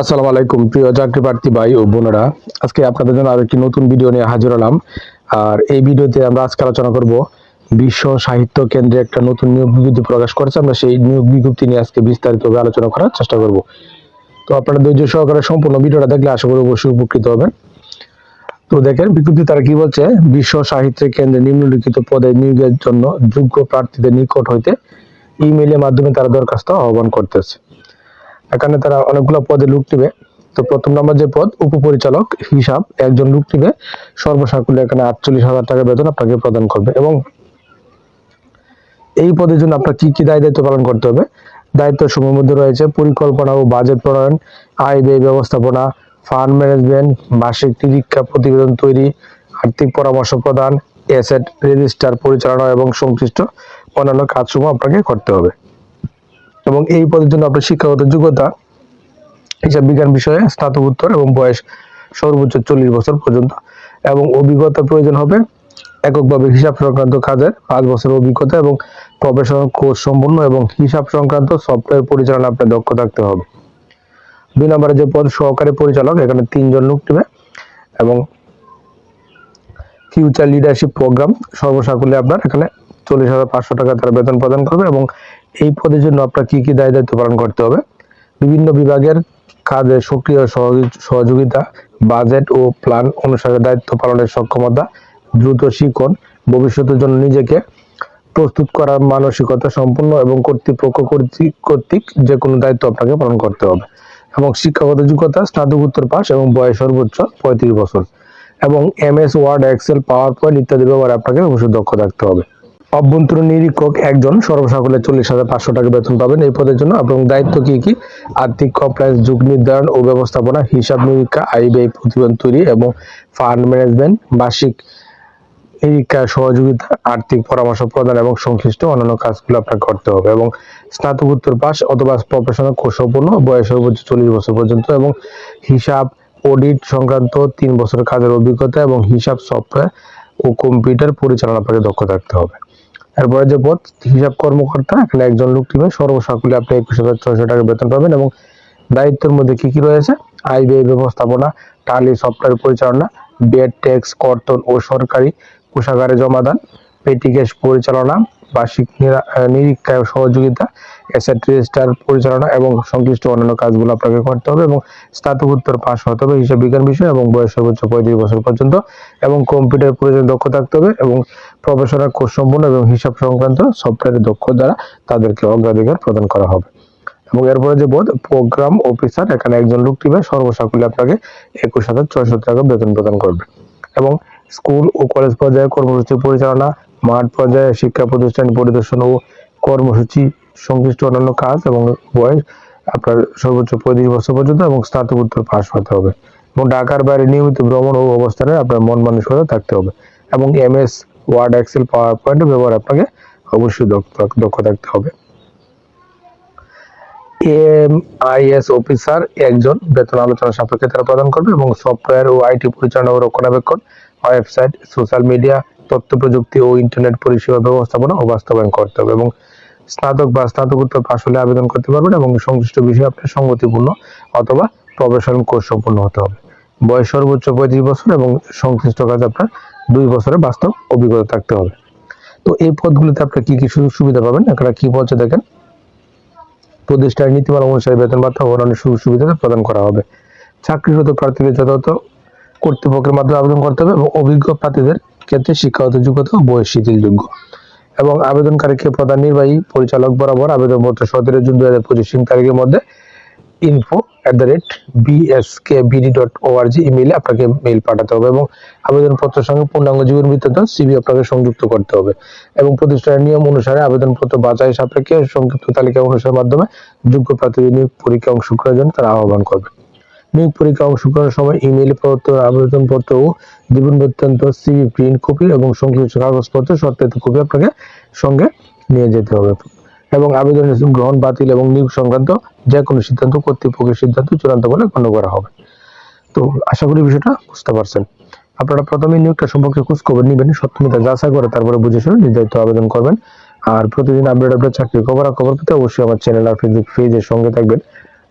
আসসালামু আলাইকুম, প্রিয় চাকরি প্রার্থী ভাই ও বোনেরা। আজকে আপনাদের জন্য আরও একটি নতুন ভিডিও নিয়ে হাজির হলাম। আর এই ভিডিওতে আমরা আজকে আলোচনা করব বিশ্ব সাহিত্য কেন্দ্রে একটা নতুন নিয়োগ বিজ্ঞপ্তি প্রকাশ করেছে। আমরা সেই নিয়োগ বিজ্ঞপ্তি নিয়ে আজকে বিস্তারিতভাবে আলোচনা করার চেষ্টা করব। তো আপনারা ধৈর্য সহকারে সম্পূর্ণ ভিডিওটা দেখলে আশা করি অবশ্যই উপকৃত হবেন। তো দেখেন, বিজ্ঞপ্তি তারা কি বলছে? বিশ্ব সাহিত্য কেন্দ্রে নিম্নলিখিত পদে নিয়োগের জন্য যোগ্য প্রার্থীদের নিকট হইতে ইমেইলের মাধ্যমে তারা দরখাস্ত আহ্বান করতেছে। এখানে তারা অনেকগুলো পদে লোক নিবে। তো প্রথম নম্বর যে পদ, উপপরিচালক হিসাব, একজন লোক নিবে। সর্বসাকুল্যে এখানে আটচল্লিশ হাজার টাকা বেতন আপনাকে প্রদান করবে এবং এই পদের জন্য আপনার কি কি দায় দায়িত্ব পালন করতে হবে? দায়িত্ব সমূহের মধ্যে রয়েছে পরিকল্পনা ও বাজেট প্রণয়ন, আয় ব্যয় ব্যবস্থাপনা, ফান্ড ম্যানেজমেন্ট মাসিক নিরীক্ষা প্রতিবেদন তৈরি, আর্থিক পরামর্শ প্রদান, অ্যাসেট রেজিস্টার পরিচালনা এবং সংশ্লিষ্ট অন্যান্য কাজসমূহ আপনাকে করতে হবে। এবং এই পদের জন্য আপনার শিক্ষাগত যোগ্যতা হিসাব বিজ্ঞান বিষয়ে স্নাতকোত্তর এবং বয়স সর্বোচ্চ চল্লিশ বছর পর্যন্ত। এবং অভিজ্ঞতা প্রয়োজন হবে এককভাবে হিসাব সংক্রান্ত কাজের পাঁচ বছর অভিজ্ঞতা এবং প্রফেশনাল কোর্স সম্পূর্ণ এবং হিসাব সংক্রান্ত সফটওয়্যার পরিচালনা আপনার দক্ষ থাকতে হবে। দুই নম্বরে যে পদ সহকারী পরিচালক, এখানে তিনজন লোক নেবে এবং ফিউচার লিডারশিপ প্রোগ্রাম সর্বসাকুল্যে আপনার এখানে চল্লিশ হাজার পাঁচশো টাকা তারা বেতন প্রদান করবে এবং এই পদের জন্য আপনার কি কি দায় দায়িত্ব পালন করতে হবে? বিভিন্ন বিভাগের কাজে সক্রিয় সহযোগি- সহযোগিতা, বাজেট ও প্ল্যান অনুসারে দায়িত্ব পালনের সক্ষমতা, দ্রুত শিখন ভবিষ্যতের জন্য নিজেকে প্রস্তুত করার মানসিকতা সম্পূর্ণ এবং কর্তৃপক্ষ কর্তৃক যে কোনো দায়িত্ব আপনাকে পালন করতে হবে। এবং শিক্ষাগত যোগ্যতা স্নাতকোত্তর পাস এবং বয়স সর্বোচ্চ পঁয়ত্রিশ বছর। এবং MS Word, Excel, PowerPoint ইত্যাদি ব্যবহারে আপনাকে অবশ্যই দক্ষ থাকতে হবে। অভ্যন্তরীণ নিরীক্ষক একজন সর্বসাকলে চল্লিশ হাজার পাঁচশো টাকা বেতন পাবেন। এই পদের জন্য এবং দায়িত্ব কি কি? আর্থিক কমপ্লায়েন্স যুগ নির্ধারণ ও ব্যবস্থাপনা, হিসাব নিরীক্ষা, আয় ব্যয় প্রতিবেদন তৈরি এবং ফান্ড ম্যানেজমেন্ট, বার্ষিক নিরীক্ষা, সহযোগিতা, আর্থিক পরামর্শ প্রদান এবং সংশ্লিষ্ট অন্যান্য কাজগুলো আপনাকে করতে হবে এবং স্নাতকোত্তর পাস অথবা প্রফেশনাল কোর্স সম্পূর্ণ বয়স সর্বোচ্চ চল্লিশ বছর পর্যন্ত এবং হিসাব অডিট সংক্রান্ত তিন বছরের কাজের অভিজ্ঞতা এবং হিসাব সফটওয়্যার ও কম্পিউটার পরিচালনা আপনাকে দক্ষ থাকতে হবে। এরপরে যে পদ হিসাব কর্মকর্তা, এখানে একজন লোক টিমে সর্বসাকুলে আপনি একুশ হাজার ছয়শো টাকা বেতন পাবেন এবং দায়িত্বের মধ্যে কি কি রয়েছে? আয় ব্যয় ব্যবস্থাপনা, টালি সফটওয়্যার পরিচালনা বেড ট্যাক্স, কর্তন ও সরকারি কোষাগারে জমাদান পেটি ক্যাশ পরিচালনা, বার্ষিক নিরীক্ষায় সহযোগিতা অ্যাসেট রেজিস্টার পরিচালনা এবং সংশ্লিষ্ট অন্যান্য কাজগুলো আপনাকে করতে হবে এবং স্নাতকোত্তর পাস হতে হবে হিসাব বিজ্ঞান বিষয় এবং বয়স সর্বোচ্চ পঁয়ত্রিশ বছর পর্যন্ত এবং কম্পিউটার প্রয়োজন দক্ষ থাকতে হবে এবং প্রফেশনাল কোর্স সম্পূর্ণ এবং হিসাব সংক্রান্ত সফটওয়্যারের দক্ষ দ্বারা তাদেরকে অগ্রাধিকার প্রদান করা হবে। এবং এরপরে যে বোধ প্রোগ্রাম অফিসার, এখানে একজন লোক টিমে সর্বসাকুল্যে আপনাকে একুশ হাজার ছয়শো টাকা বেতন প্রদান করবে। এবং স্কুল ও কলেজ পর্যায়ে কর্মসূচি পরিচালনা, মাঠ পর্যায়ে শিক্ষা প্রতিষ্ঠান পরিদর্শন ও কর্মসূচি সংশ্লিষ্ট অন্যান্য কাজ এবং বয়স আপনার সর্বোচ্চ পঁয়ত্রিশ বছর পর্যন্ত এবং স্নাতকোত্তর পাস হতে হবে। এবং ঢাকার বাইরে নিয়মিত ভ্রমণ ও অবস্থানে আপনার মন মানসিকতা থাকতে হবে। এবং MS, Word, Excel PowerPoint ব্যবহার আপনাকে অবশ্যই দক্ষ থাকতে হবে। এমআইএস অফিসার একজন বেতন আলোচনা সাপেক্ষে তারা প্রদান করবে এবং সফটওয়্যার ও আইটি পরিচালনা ও রক্ষণাবেক্ষণ, ওয়েবসাইট, সোশ্যাল মিডিয়া, তথ্য প্রযুক্তি ও ইন্টারনেট পরিষেবা ব্যবস্থাপনা ও বাস্তবায়ন করতে হবে। এবং স্নাতক বা স্নাতকোত্তর পাশ হলে আবেদন করতে পারবেন এবং সংশ্লিষ্ট বিষয়ে আপনার সঙ্গতিপূর্ণ অথবা প্রফেশনাল কোর্স সম্পূর্ণ হতে হবে। বয়স সর্বোচ্চ পঁয়ত্রিশ বছর এবং সংশ্লিষ্ট কাজ আপনার দুই বছরের বাস্তব অভিজ্ঞতা থাকতে হবে। তো এই পদগুলিতে আপনি কি কি সুযোগ সুবিধা পাবেন? এখানে কি বলছে দেখেন? প্রতিষ্ঠানের নীতিমালা অনুসারে বেতন ভাতা অন্যান্য সুযোগ সুবিধা প্রদান করা হবে। চাকরিরত প্রার্থীদের যথাযথ কর্তৃপক্ষের মাধ্যমে আবেদন করতে হবে এবং অভিজ্ঞ প্রার্থীদের ক্ষেত্রে শিক্ষাগত যোগ্যতা ও বয়স শিথিলযোগ্য। এবং আবেদনকারীকে প্রধান নির্বাহী পরিচালক বরাবর আবেদনপত্র সতেরো জুন দুই হাজার পঁচিশ তারিখের মধ্যে info at the rate BSK BD dot ORG ইমেইলে আপনাকে মেইল পাঠাতে হবে এবং আবেদনপত্রের সঙ্গে পূর্ণাঙ্গ জীবন বৃত্তান্ত সিবি আপনাকে সংযুক্ত করতে হবে এবং প্রতিষ্ঠানের নিয়ম অনুসারে আবেদনপত্র বাছাই সাপেক্ষে সংক্ষিপ্ত তালিকা অনুসারের মাধ্যমে যোগ্য নিয়োগ পরীক্ষা অংশগ্রহণের জন্য তারা আহ্বান করবে। নিয়োগ পরীক্ষা অংশগ্রহণের সময় ইমেইলে প্রদত্ত আবেদনপত্র ও জীবন বৃত্তান্ত সিবি প্রিন্ট কপি এবং সংশ্লিষ্ট কাগজপত্র সত্যায়িত কপি আপনাকে সঙ্গে নিয়ে যেতে হবে। এবং আবেদনের গ্রহণ বাতিল এবং নিয়োগ সংক্রান্ত যে কোনো সিদ্ধান্ত, কর্তৃপক্ষের সিদ্ধান্ত, চূড়ান্ত বলে গণ্য করা হবে। তো আশা করি বিষয়টা বুঝতে পারছেন। আপনারা প্রথমে নিয়োগটা সম্পর্কে খোঁজ খবর নেবেন, সত্যমিতা যাচাই করে তারপরে বুঝে শুনে নির্ধারিত আবেদন করবেন। আর প্রতিদিন আপডেট আপডেট চাকরির খবর পেতে অবশ্যই আমার চ্যানেল আর ফেসবুক পেজের সঙ্গে থাকবেন।